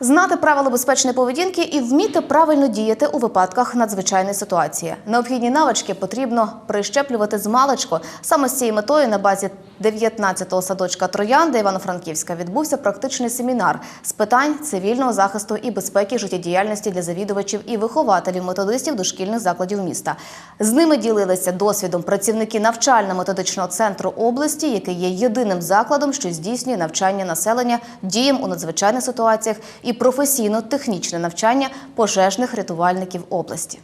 Знати правила безпечної поведінки і вміти правильно діяти у випадках надзвичайної ситуації. Необхідні навички потрібно прищеплювати з маличку. Саме з цією метою на базі 19-го садочка Троянди Івано-Франківська відбувся практичний семінар з питань цивільного захисту і безпеки життєдіяльності для завідувачів і вихователів методистів дошкільних закладів міста. З ними ділилися досвідом працівники навчально-методичного центру області, який є єдиним закладом, що здійснює навчання населення діям у надзвичайних ситуаціях і професійно-технічне навчання пожежних рятувальників області.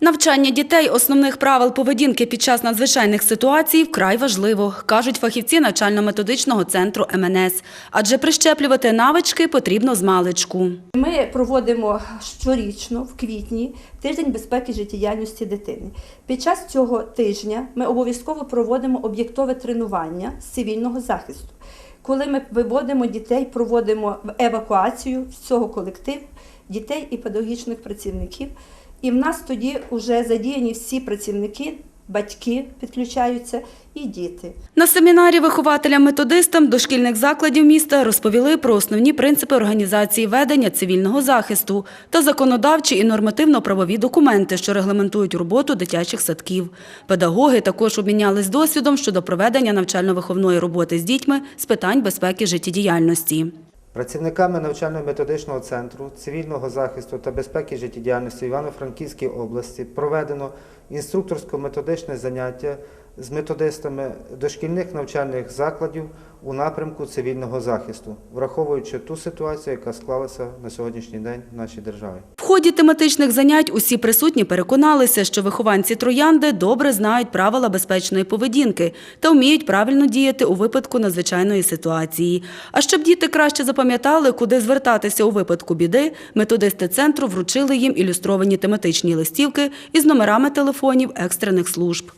Навчання дітей основних правил поведінки під час надзвичайних ситуацій вкрай важливо, кажуть фахівці навчально-методичного центру МНС. Адже прищеплювати навички потрібно з маличку. Ми проводимо щорічно в квітні тиждень безпеки життєдіяльності дитини. Під час цього тижня ми обов'язково проводимо об'єктове тренування з цивільного захисту. Коли ми виводимо дітей, проводимо евакуацію з цього колективу дітей і педагогічних працівників. І в нас тоді вже задіяні всі працівники, батьки підключаються і діти. На семінарі вихователям-методистам дошкільних закладів міста розповіли про основні принципи організації ведення цивільного захисту та законодавчі і нормативно-правові документи, що регламентують роботу дитячих садків. Педагоги також обмінялись досвідом щодо проведення навчально-виховної роботи з дітьми з питань безпеки життєдіяльності. Працівниками навчально-методичного центру цивільного захисту та безпеки життєдіяльності Івано-Франківській області проведено інструкторсько-методичне заняття з методистами дошкільних навчальних закладів у напрямку цивільного захисту, враховуючи ту ситуацію, яка склалася на сьогоднішній день в нашій державі. В ході тематичних занять усі присутні переконалися, що вихованці троянди добре знають правила безпечної поведінки та вміють правильно діяти у випадку надзвичайної ситуації. А щоб діти краще запам'ятали, куди звертатися у випадку біди, методисти центру вручили їм ілюстровані тематичні листівки із номерами телефонів екстрених служб.